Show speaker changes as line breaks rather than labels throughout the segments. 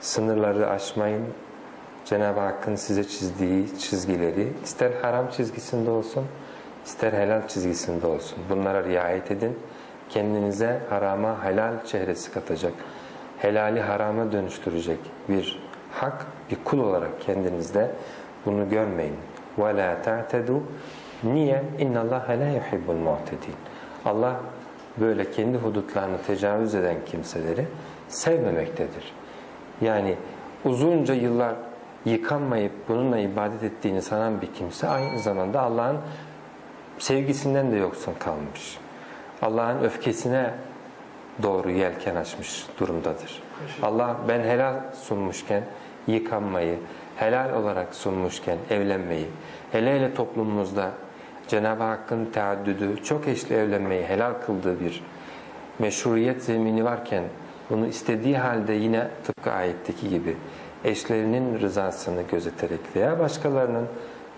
sınırları aşmayın. Cenab-ı Hakk'ın size çizdiği çizgileri ister haram çizgisinde olsun, ister helal çizgisinde olsun. Bunlara riayet edin. Kendinize harama helal çehresi katacak, helali harama dönüştürecek bir hak, bir kul olarak kendinizde bunu görmeyin. وَلَا تَعْتَدُوا Niye? اِنَّ اللّٰهَ لَا يُحِبُّ الْمُعْتَدِينَ Allah böyle kendi hudutlarını tecavüz eden kimseleri sevmemektedir. Yani uzunca yıllar yıkanmayıp bununla ibadet ettiğini sanan bir kimse aynı zamanda Allah'ın sevgisinden de yoksun kalmış. Allah'ın öfkesine doğru yelken açmış durumdadır. Allah ben helal sunmuşken yıkanmayı, helal olarak sunmuşken evlenmeyi, hele hele toplumumuzda Cenab-ı Hakk'ın teaddüdü, çok eşli evlenmeyi helal kıldığı bir meşruiyet zemini varken bunu istediği halde yine tıpkı ayetteki gibi eşlerinin rızasını gözeterek veya başkalarının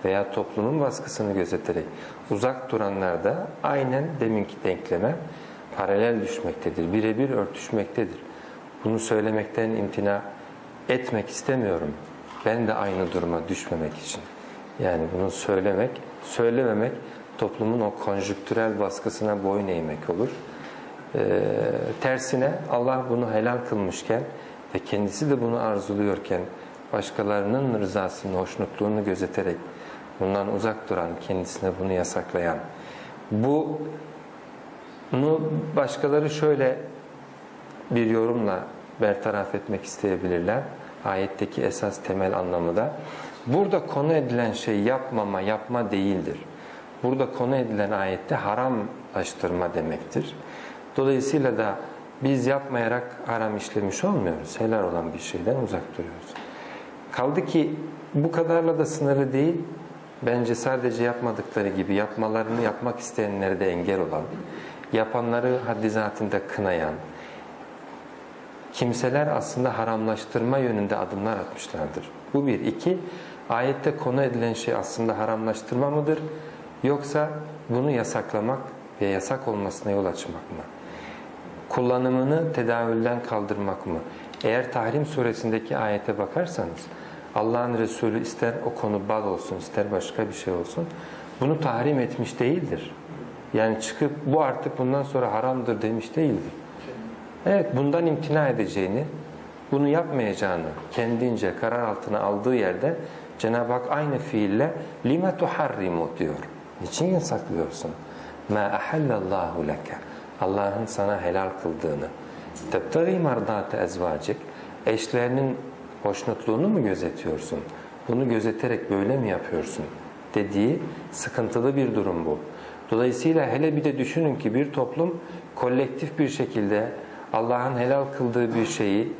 veya toplumun baskısını gözeterek uzak duranlar da aynen deminki denkleme paralel düşmektedir, birebir örtüşmektedir. Bunu söylemekten imtina etmek istemiyorum. Ben de aynı duruma düşmemek için. Yani bunu söylemek, söylememek toplumun o konjüktürel baskısına boyun eğmek olur. Ee, tersine Allah bunu helal kılmışken ve kendisi de bunu arzuluyorken başkalarının rızasını, hoşnutluğunu gözeterek bundan uzak duran, kendisine bunu yasaklayan bu bunu başkaları şöyle bir yorumla bertaraf etmek isteyebilirler. Ayetteki esas temel anlamı da burada konu edilen şey yapmama, yapma değildir. Burada konu edilen ayette haramlaştırma demektir. Dolayısıyla da biz yapmayarak haram işlemiş olmuyoruz. Helal olan bir şeyden uzak duruyoruz. Kaldı ki bu kadarla da sınırlı değil. Bence sadece yapmadıkları gibi yapmalarını yapmak isteyenlere de engel olan, yapanları haddi zatinde kınayan, kimseler aslında haramlaştırma yönünde adımlar atmışlardır. Bu bir. iki ayette konu edilen şey aslında haramlaştırma mıdır? Yoksa bunu yasaklamak ve yasak olmasına yol açmak mı? Kullanımını tedavülden kaldırmak mı? Eğer Tahrim suresindeki ayete bakarsanız Allah'ın Resulü ister o konu bal olsun ister başka bir şey olsun bunu tahrim etmiş değildir. Yani çıkıp bu artık bundan sonra haramdır demiş değildir. Evet bundan imtina edeceğini, bunu yapmayacağını kendince karar altına aldığı yerde Cenab-ı Hak aynı fiille lime tuharrimu diyor. Niçin yasaklıyorsun? Ma ahallallahu leke. Allah'ın sana helal kıldığını. Tebtagi mardate ezvacik. Eşlerinin hoşnutluğunu mu gözetiyorsun? Bunu gözeterek böyle mi yapıyorsun? Dediği sıkıntılı bir durum bu. Dolayısıyla hele bir de düşünün ki bir toplum kolektif bir şekilde Allah'ın helal kıldığı bir şeyi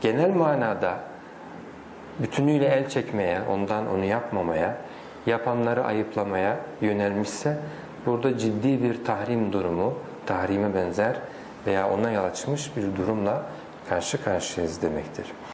genel manada bütünüyle el çekmeye, ondan onu yapmamaya, yapanları ayıplamaya yönelmişse burada ciddi bir tahrim durumu, tahrime benzer veya ona yol açmış bir durumla karşı karşıyayız demektir.